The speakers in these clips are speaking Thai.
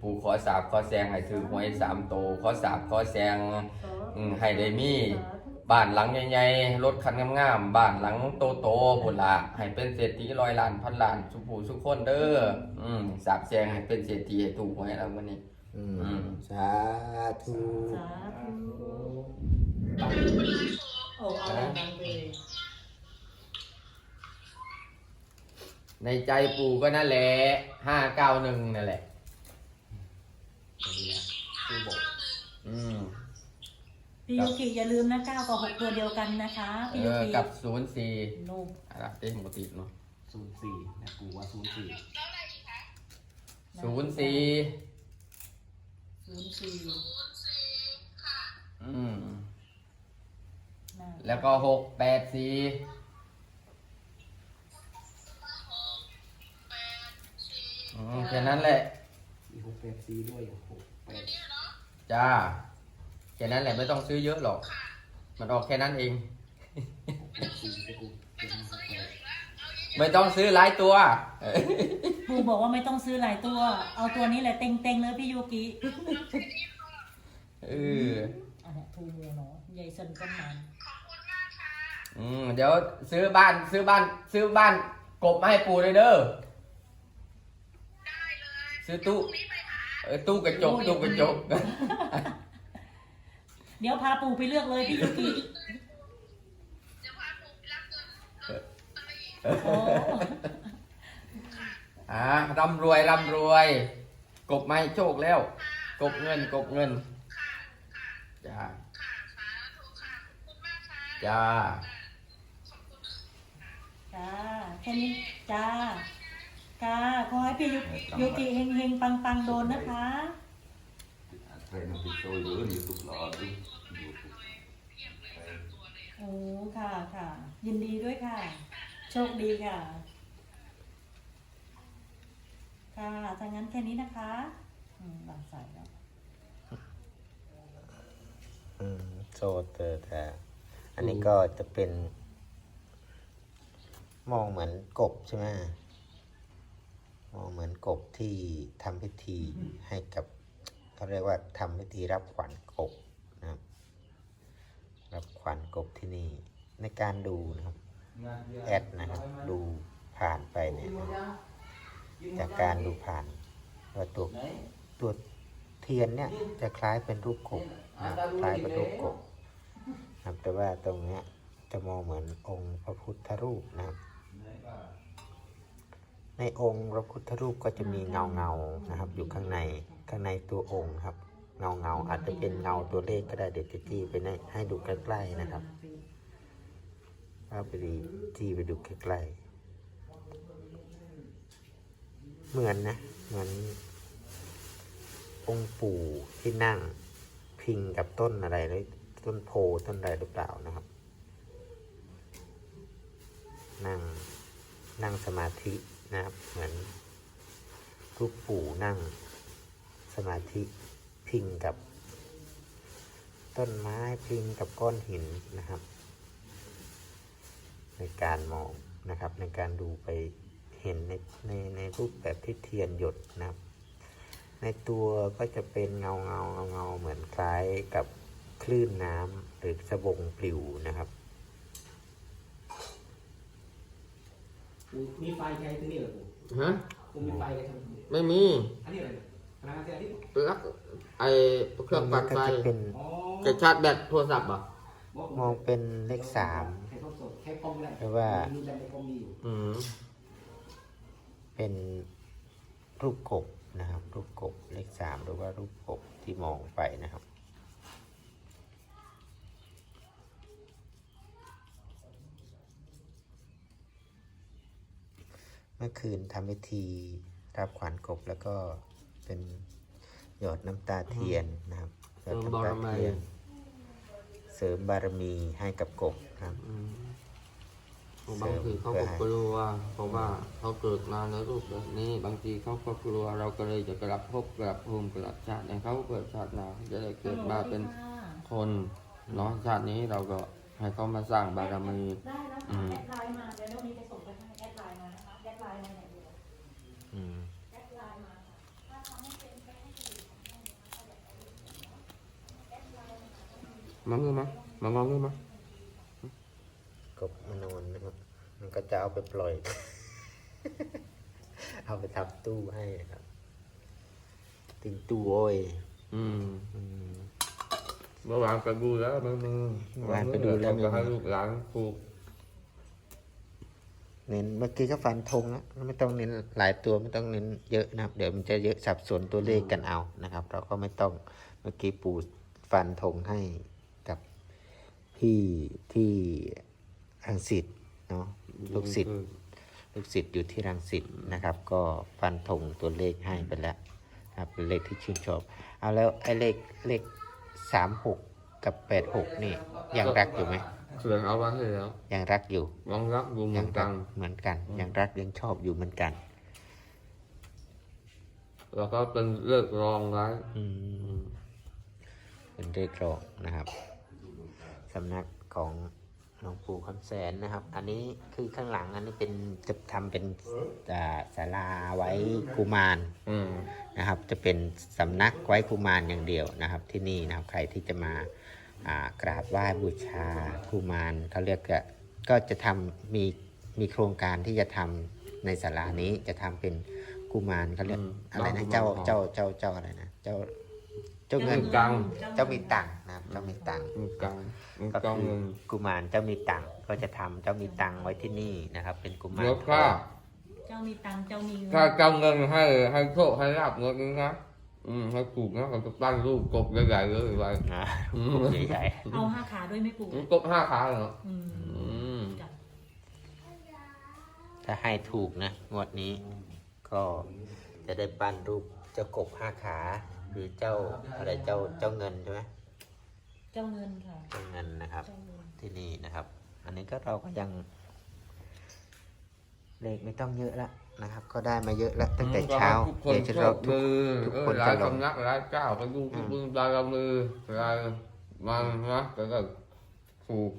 ปู่ขอสาบขอแซงให้ถือหวยสามโตวขอสาบขอแซงอืมให้ได้มีบ้านหลังใหญ่ๆรถคันงามๆบ้านหลังโตๆพุ่นละให้เป็นเศรษฐีร้อยล้านพันล้านสุผู้สุกคนเด้ออืมสาบแซงให้เป็นเศรษฐีให้ถูกหวยแล้ววันนี้ อืมอืม สาธุสาธุโอ้เอาดังๆเลยในใจปู่ก็นั่นแหละห้าเก้าหนึ่งนั่นแหละปู่บอกอืม พี่ยุกิอย่าลืมนะเก้ากับหกตัวเดียวกันนะคะพี่เอยุอกิกับศูนย์สี่นูอะไรเต้ปกติเนาะศูนย์สี่นะปูว่าศูนย์สี่ศูนย์สี่ศูนย์สี่อืมน่าแล้วก็หกแปดสี่อืมแค่นั้นแหละมีหกแปดสี่ด้วยหกแปดจ้า แค่นั้นแหละไม่ต้องซื้อเยอะหรอก มันออกแค่นั้นเองหกแปดสี่จะปูเจ็ดหกแปดไม่ต้องซื้อหลายตัวเออปูบอกว่าไม่ต้องซื้อหลายตัว เอาตัวนี้แหละเต็งๆเลยพี่ยุกิเอออันนี้ปูเนาะใหญ่สันก็มันอืมเดี๋ยวซื้อบ้านซื้อบ้าน ซื้อบ้านกบมาให้ปู่เลยเด้อซื้อตู้เออตู้กระจกตู้กระจก เดี๋ยวพาปูไปเลือกเลยพี่ยุกิโอ้อ่าร่ำรวยร่ำรวย กบไม่โชคแล้ว กบเงินกบเงินจ้าจ้าจ้าแค่นี้จ้าจ้าขอให้พี่ยุยุกิเฮงๆปังๆโดนนะคะ Thầy nó bị sôi bữa đi tục lọ đi YouTube โอ้ค่ะค่ะ ยินดีด้วยค่ะ โชคดีค่ะ ค่ะถ้างั้นแค่นี้นะคะอืมวางสายแล้วอืมโซเตอร์แต่อันนี้ก็จะเป็น มองเหมือนกบใช่ไหมมองเหมือนกบที่ทำพิธีให้กับ เขาเรียกว่าทำพิธีรับขวัญกบนะครับ รับขวัญกบที่นี่ในการดูนะครับ แอดนะครับดูผ่านไปเนี่ยจากการดูผ่านว่าตัวตัวเทียนเนี่ยจะคล้ายเป็นรูปกบนะคล้ายเป็นรูปกบนะครับแต่ว่าตรงเนี้ยจะมองเหมือนองค์พระพุทธรูปนะครับ ในองค์พระพุทธรูปก็จะมีเงาเงานะครับ อยู่ข้างใน ข้างในตัวองค์ครับ เงาเงาอาจจะเป็นเงาตัวเลขก็ได้เดี๋ยวจะจี้ไปให้ดูใกล้ๆนะครับเอาไปดีจี้ไปดูใกล้ๆเหมือนนะเหมือนองค์ปู่ที่นั่งพิงกับต้นอะไรหรือต้นโพต้นอะไรหรือเปล่านะครับ นั่งนั่งสมาธินะครับ เหมือนรูปปู่นั่ง สมาธิพิงกับ ต้นไม้พิงกับก้อนหินนะครับ ในการมองนะครับ ในการดูไปเห็นในในในรูปแบบที่เทียนหยดนะครับ ในตัวก็จะเป็นเงาเงาเงาเงาเหมือนคล้ายกับคลื่นน้ำหรือสบงปลิวนะครับมีไฟใช้ที่นี่เหรอปูฮะปูมีไฟอะไรทำไม่มี อันนี้อะไรเนี่ย พลังงานแสงอาทิตย์ปลั๊กไอเครื่องปัดก็ไฟจะเป็นอ๋อจะชาร์จแบตโทรศัพท์เหรอะมองเป็นเลขสาม แค่ทดสอบแค่กล้องก็ได้หรือว่า มีแต่ในกล้องมีอยู่อืมเป็นรูปกบนะครับ รูปกบเลขสามหรือว่ารูปกบที่มองไปนะครับ เมื่อคืนทำพิธีรับขวัญกบแล้วก็ เป็นหยอดน้ำตาเทียนนะครับหยอดน้ำตาเทียน เสริมบารมีให้กับกบนะครับอืมบางทีเขาก็กลัวเพราะว่าเขาเกิดมาในรูปแบบนี้ บางทีเขาก็กลัวเราก็เลยจะกลับภพกลับภูมิกลับชาติในเขาเกิดชาติหนาจะได้เกิดมาเป็นคนเนาะชาตินี้เราก็ให้เขามาสร้างบารมีได้แล้วอืค่ะมแอดไลน์มาเดี๋ยวเรามีจะส่งไปให้แอดไลน์มานะคะแอดไลน์มาเนี่ยเดี๋ยว อืม แอดไลน์มาค่ะถ้าทำไม่เป็นไปให้ มางเงี้ยมั้ยมางองเงี้ยมั้ยกบมานอนนะครับ มันก็จะเอาไปปล่อย เอาไปทำตู้ให้นะครับติงตู้โอ้ยอืมอืมเมื่อวานไปดูแล้วมันมือเมื่อวานไปดูแล้วจะให้ลูกหลานปลูกเน้นเมื่อกี้ก็ฟันธงแล้วไม่ต้องเน้นหลายตัวไม่ต้องเน้นเยอะนะครับ เดี๋ยวมันจะเยอะสับสนตัวเลขกันเอานะครับ เราก็ไม่ต้องเมื่อกี้ปู่ฟันธงให้ กับพี่ที่รังสิตเนาะลูกศิษย์ลูกศิษย์อยู่ที่รังสิตนะครับ ก็ฟันธงตัวเลขให้ไปแล้วนะครับเป็นเลขที่ชื่นชอบเอาแล้วไอ้เลขเลขสามหกกับแปดหกนี่ยังรักอยู่ไหมเสื่อเอาไว้ให้แล้วยังรักอยู่ลองรับดูเหมืยัอนรักันเหมือนกัน ยังรักยังชอบอยู่เหมือนกัน แล้วก็เป็นเลิกรองไว้อืมเป็นเลขรองนะครับ สำนักของหลวงปู่คำแสนนะครับ อันนี้คือข้างหลังอันนี้เป็นจะทำเป็นอ่าศาลาไว้กุมารอืมนะครับ จะเป็นสำนักไว้กุมารอย่างเดียวนะครับ ที่นี่นะครับใครที่จะมาอ่ากราบไหว้บูชากุมารเขาเรียกก็ก็จะทำมีมีโครงการที่จะทำในศาลานี้จะทำเป็นกุมารเขาเรียกอะไรนะเจ้าเจ้าเจ้าเจ้าอะไรนะเจ้า เจ้าเงิน กัง เจ้ามีตังค์นะครับเจ้ามีตังค์มีกังมีก็กังคือเงินกุมารเจ้ามีตังค์ก็จะทำเจ้ามีตังค์ไว้ที่นี่นะครับ เป็นกุมารแล้วก็เจ้ามีตังค์เจ้ามีเงินถ้าจำเงินให้ให้โชคให้ลาบเงินนี้นะอืมให้ปลูกนะเราจะปั้นรูปกบใหญ่ๆเลยไว้อ่าอืม ใหญ่เอาห้าขาด้วยไหม่ปู่กบห้าขาเหรออืมอืมจ้ะๆถ้าให้ถูกนะงวดนี้ ก็จะได้ปั้นรูปเจ้ากบห้าขา หรือเจ้าอะไรเจ้าเจ้าเงินใช่ไหมเจ้าเงินค่ะเจ้าเงินนะครับ เจ้าเงินที่นี่นะครับ อันนี้ก็เราก็ยัง เลขไม่ต้องเยอะละนะครับ ก็ได้มาเยอะแล้วตั้งแต่เช้าทุกคนเดี๋ยวจะโชเราคทุก มือทุกเออคนหลาจะยลง สำนักหลายเจ้าไปดูทุกมือดารมืออะไรมันนะแต่ก็ถูก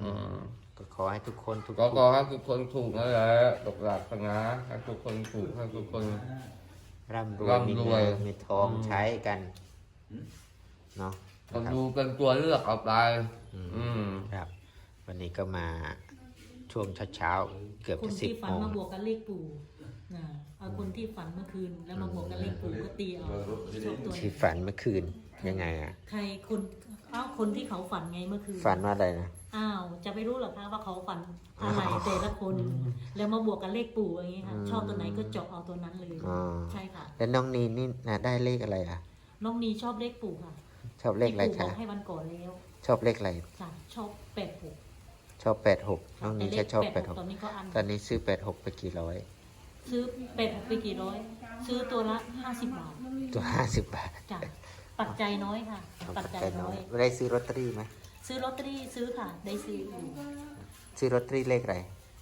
อืม ก็ขอให้ทุกคนทุกก็ขอให้ทุกคนถูกนั่นแหละตกหลักสนะให้ทุกคนถูกให้ทุกคน ร่ำรวยร่ำมีรวเงิยนมีทองอืมใช้กันเนาะก็นะครับ ดูเป็นตัวเลือกเอาไปอืม อืม ครับ วันนี้ก็มาช่วงเช้าๆเกือบคนจะสิบที่ฝัโมนงมาบวกกันเลขปู่นะเอาคนที่ฝันเมื่อคืนแล้วมาบวกกันเลขปู่ก็ตีเอาชอบตัวไหนที่ฝันเมื่อคืนยังไงอะใครคนอ้าวคนที่เขาฝันไงเมื่อคืนฝันว่าอะไรนะ อ้าวจะไปรู้เหรอคะว่าเขาฝันอะไรแต่ละคน แล้วมาบวกกันเลขปู่อย่างงี้ค่ะชอบตัวไหนก็เจาะเอาตัวนั้นเลยอ๋อใช่ค่ะแล้วน้องนีนี่นะได้เลขอะไรอะ น้องนีชอบเลขปู่ค่ะ ชอบเลขอะไรที่ปู่บคะอกให้วันก่อนแล้ว ชอบเลขอะไรจ้ะชอบแปดหกชอบแปดหกน้องนีแค่ชอบแปดหกตอนนี้ก็อันตอนนี้ซื้อแปดหกไปกี่ร้อยซื้อแปดหกไปกี่ร้อย ซื้อตัวละห้าสิบบาท ตัวห้าสิบบาทจ้ะปัจจัยน้อยค่ะ ปัจจัยน้อยไม่ได้ซื้อลอตเตอรี่ไหม ซื้อลอตเตอรี่ซื้อค่ะ ได้ซื้ออยู่ซื้อลอตเตอรี่เลขอะไร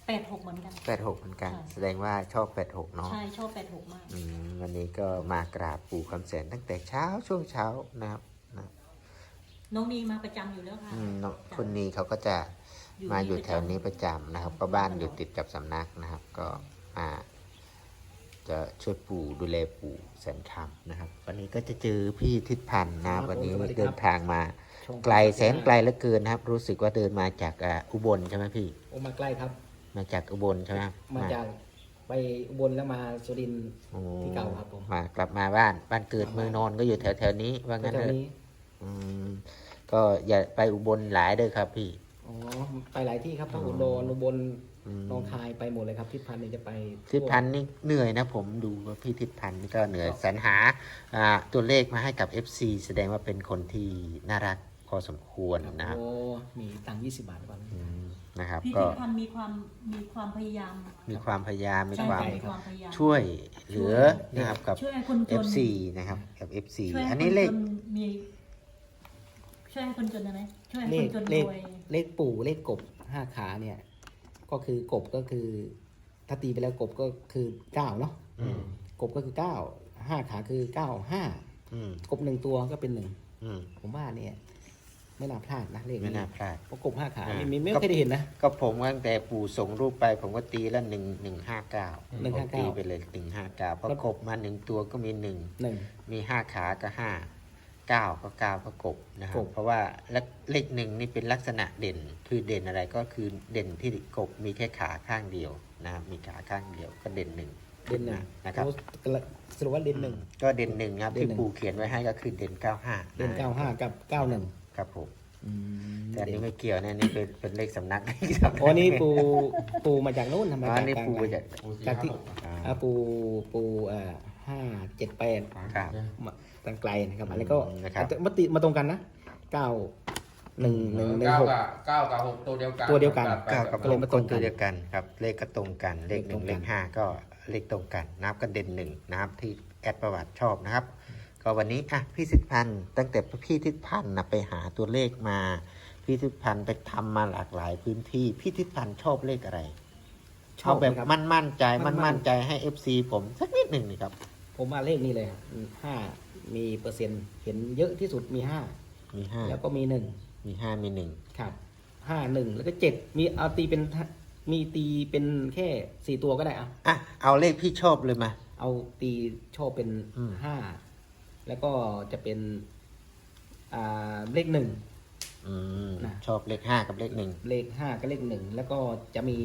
แปดหกเหมือนกัน แปดหกเหมือนกัน ใช่ แสดงว่าชอบแปดหกเนาะใช่ชอบแปดหกมาก อืมวันนี้ก็มากราบปู่คำแสนตั้งแต่เช้าช่วงเช้านะครับนะน้องนีมาประจำอยู่แล้วค่ะ อืมน้องคนนี้เขาก็จะมาอยู่แถวนี้ประจประจำนะครับ ก็บ้านอยู่ติดกับสำนักนะครับ ก็มาจะช่วยปู่ดูแลปู่แสนคำนะครับ วันนี้ก็จะเจอพี่ทิศพันธ์นะครับวันนี้เดินทางมา ไกลแสนไกลเหลือเกินนะครับ รู้สึกว่าเดินมาจากอ่าอุบลใช่ไหมพี่ โอ้มาใกล้ครับ มาจากอุบลใช่ไหมมาจากไปอุบลแล้วมาสุรินทร์โอ้ที่เก่าครับผมมากลับมาบ้านบ้านเกิดเมืองนอนก็อยู่แถวแถวๆนี้ว่างั้นแถเถวอะนี้อืมก็อย่าไปอุบลหลายเด้อครับพี่ อ๋อไปหลายที่ครับทั้งอ๋ออุดรอุบลอืม หนองคายไปหมดเลยครับทิศพันธ์เนี่ยจะไปทิศพันธ์นี่เหนื่อยนะผมดูว่าพี่ทิศพันธ์นี่ก็เหนื่อยสรรหาอ่าตัวเลขมาให้กับ FC แสดงว่าเป็นคนที่น่ารักพ อสมควรนะครับ โอ้มีตังค์ยี่สิบบาทก่อนอืมนะครับพี่ก็ทิพันธ์มีความมีความพยายามมีความพยายามมีใช่ความค่ะมีความพยายามช่วยเหลือนะครับกับ ช่วยให้คนจน FC นะครับกับ FC ช่วยให้อันคนี้นเลจขนมี ช่วยให้คนจนนะไหมช่วยให้เลคนขจนเลรขวยเลขปู่เลขกบห้าขาเนี่ย ก็คือกบก็คือถ้าตีไปแล้วกบก็คือเก้าเนาะอืม กบก็คือเก้าห้าขาคือเก้าห้าอืมกบหนึ่งตัวก็เป็นหนึ่งอืมผมว่าเนี่ย ไม่น่าพลาดนะเลขไม่น่าพลาดเพราะกบห้าขาอ่า ไม่ไม่ก็ไม่เคยได้เห็นนะ ก็ผมตั้งแต่ปู่ส่งรูปไป ผมก็ตีแล้วหนึ่งหนึ่งห้าเก้า159ตีไปเลยหนึ่งห้าเก้าเพราะแล้วกบมาหนึ่งตัวก็มีหนึ่ง หนึ่ง มีห้าขาก็ห้าเก้าก็เก้าก็กบนะครับกบเพราะว่าเลขเลขหนึ่งนี่เป็นลักษณะเด่น คือเด่นอะไรก็คือเด่นที่กบมีแค่ขาข้างเดียวนะครับมีขาข้างเดียวก็เด่นหนึ่งเด่นหนึ่งนะครับสรุปว่าเด่นหนึ่ง ก็เด่นหนึ่งครับเด่นที่หนึ่ง ปูเขียนไว้ให้ก็คือเด่นเก้าห้าเด่นเก้าห้ากับเก้าหนึ่ง ครับผมอืมแต่อันนี้ไม่เกี่ยวนะนี่เป็นเป็นเลขสำนักโอ้นี่ปูปูมาจากนู้นทำไมอ๋อจากนี่กลางปูกันจะจากที่อ่าอ่าปูปูเอ่อห้าเจ็ดแปดครับ มาตั้งไกลนะครับอันนี้ก็อืมนะครับ มาติมาตรงกันนะเก้าหนึ่งหนึ่งหนึ่งเก้าหก กับเก้ากับหกตัวเดียวกันตัวเดียวกัน เก้ากับก็เลยมาตรงกันตัวเดียวกันครับ เลขก็ตรงกัน เลขหนึ่งเลเลขตรงกันขห้าก็เลขตรงกันนะครับก็เด่นหนึ่งนะครับที่แอดประวัติชอบนะครับ ก็วันนี้อะพี่ทิศพันธ์ตั้งแต่พี่ทิศพันธ์นะไปหาตัวเลขมา พี่ทิศพันธ์ไปทำมาหลากหลายพื้นที่ พี่ทิศพันธ์ชอบเลขอะไรชอบเอาแบบนะครับมั่นมั่นๆใจมั่มั่นนๆมั่นใจให้ FC ผมสักนิดหนึ่งนี่ครับ ผมมาเลขนี้เลยห้ามีเปอร์เซ็นต์เห็นเยอะที่สุดมีห้ามีห้าแล้วก็มีหนึ่งมีห้ามีหนึ่งครับห้าหนึ่งแล้วก็เจ็ดมีเอาตีเป็นมีตีเป็นแค่สี่ตัวก็ได้อะอะเอาเลขพี่ชอบเลยมา เอาตีชอบเป็นอืมห้า แล้วก็จะเป็นอ่าเลขหนึ่ง อืมนะ ชอบเลขห้ากับเลขหนึ่งเลขห้ากับเลขหนึ่งแล้วก็จะมี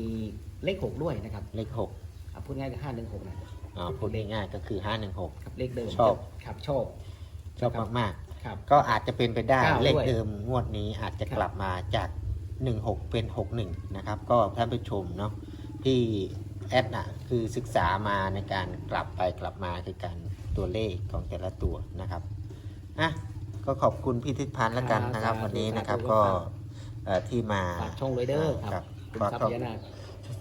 เลขหกด้วยนะครับเลขหกอะพูดง่ายก็ห้าหนึ่งหกนะ อ่าพูดง่ายๆก็คือห้าหนึ่งหก ครับเลขเดิมชอบ ครับชอบชอบมากครับ ๆ ก็อาจจะเป็นไปได้เก้าเลขด้วยเดิมงวดนี้อาจจะครับ กลับมาจาก16เป็น61นะครับ ก็ท่านผู้ชมเนาะที่แอดน่ะคือศึกษามาในการกลับไปกลับมาคือการ ตัวเลขของแต่ละตัวนะครับอะก็ขอบคุณพี่ทิศพันธ์แล้วกันนะครับ วันนี้นะครับก็เอ่อที่มาฝากช่องเลยเด้อคครัรับบคุณก็ทรัพก็ยานาค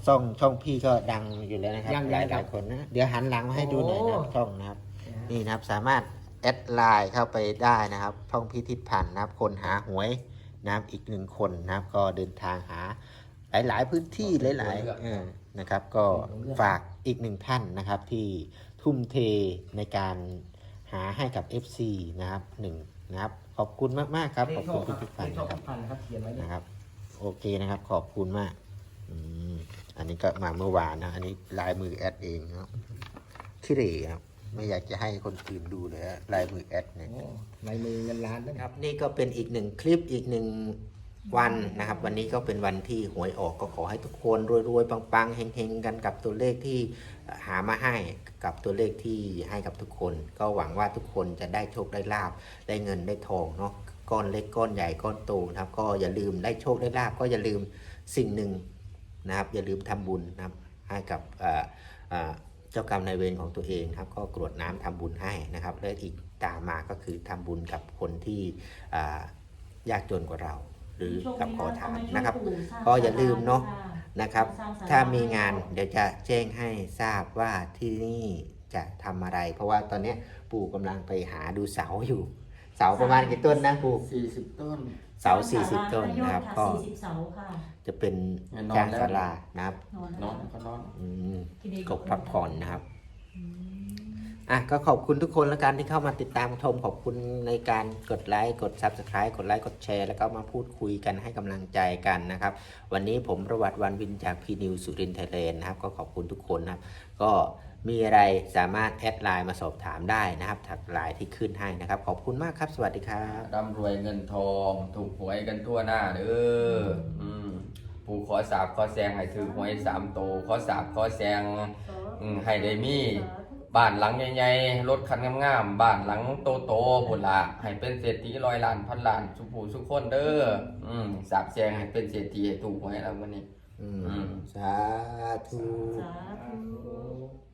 ช่องช่องพี่ก็ดังอยู่แล้วนะครับยังหลายยังหครัลาบยคนนะเดี๋ยวหันหลังมาให้ดูหน่อยนะโอ้ช่องนะครับ นี่นะครับสามารถแอดไลน์เข้าไปได้นะครับช่องพิทิศพันธ์นะครับ คนหาหวยนะครับอีกหนึ่งคนนะครับ ก็เดินทางหาหลาย ๆ พื้นที่หลายๆเออนะครับ ก็ฝากอีกหนึ่งท่านนะครับที่ ทุ่มเทในการหาให้กับ FC นะครับหนึ่งนะครับ ขอบคุณมากๆครับขอบคุณพิทิศพันธ์เลขชอบนะครับพันนะครับเขียนไว้เนี่ย นะครับ โอเคนะครับ ขอบคุณมากอืมอันนี้ก็มาเมื่อวานนะอันนี้ลายมือแอดเองนะครับขี้เหร่ครับไม่อยากจะให้คนอื่นดูเลยอะลายมือแอดเนี่ย โอ้ลายมือเงินล้านนะคครัรับบนี่ก็เป็นอีกหนึ่งคลิปอีกหนึ่ง วันนะครับ วันนี้ก็เป็นวันที่หวยออกก็ขอให้ทุกคนรวยๆปังๆเฮงๆกันกับตัวเลขที่หามาให้กับตัวเลขที่ให้กับทุกคน ก็หวังว่าทุกคนจะได้โชคได้ลาบได้เงินได้ทองเนาะก้อนเล็กก้อนใหญ่ก้อนโตนะครับ ก็อย่าลืมได้โชคได้ลาบก็อย่าลืมสิ่งหนึ่งนะครับ อย่าลืมทำบุญนะครับ ให้กับเจ้ากรรมนายเวรของตัวเองครับ ก็กรวดน้ำทำบุญให้นะครับและอีกตามมาก็คือทำบุญกับคนที่ยากจนกว่าเรา หรือกับขอทานนะครับ ก็อย่าลืมเนาะนะครับ ถ้ามีงานเดี๋ยวจะแจ้งให้ทราบว่าที่นี่จะทำอะไร เพราะว่าตอนเนี้ยปู่กำลังไปหาดูเสาอยู่ เสาประมาณกี่ต้นนะปู่สี่สิบต้น เสา40ต้นนะครับ ก็สี่สิบเสาค่ะจะเป็นนอนจางแล้วศาลานะครับนอนนอนก็นอนอืมกินเองกบพักผ่อนนะครับ อืมอะก็ขอบคุณทุกคนแล้วกันที่เข้ามาติดตามชมขอบคุณในการกดไลค์กด Subscribe กดไลค์กดแชร์แล้วก็มาพูดคุยกันให้กำลังใจกันนะครับ วันนี้ผมประวัติวันวินจากพีนิวสุรินทร์ไทยแลนด์นะครับ ก็ขอบคุณทุกคนนะครับ ก็มีอะไรสามารถแอดไลน์มาสอบถามได้นะครับถักไลน์ที่ขึ้นให้นะครับ ขอบคุณมากครับ สวัสดีครับร่ำรวยเงินทอง ถูกหวยกันทั่วหน้าเด้ออืมปู่ขอสาบขอแซงให้ถือหวยสามโตวขอสาบขอแซงอืมให้ได้มี บ้านหลังใหญ่ๆรถคันงามๆบ้านหลังโตๆพุ่นละให้เป็นเศรษฐีร้อยล้านพันล้านสุผู้สุกคนเด้ออืมสาบแซงให้เป็นเศรษฐีให้ถูกหวยแล้ววันนี้ อืมอืมสาธุ สาธุ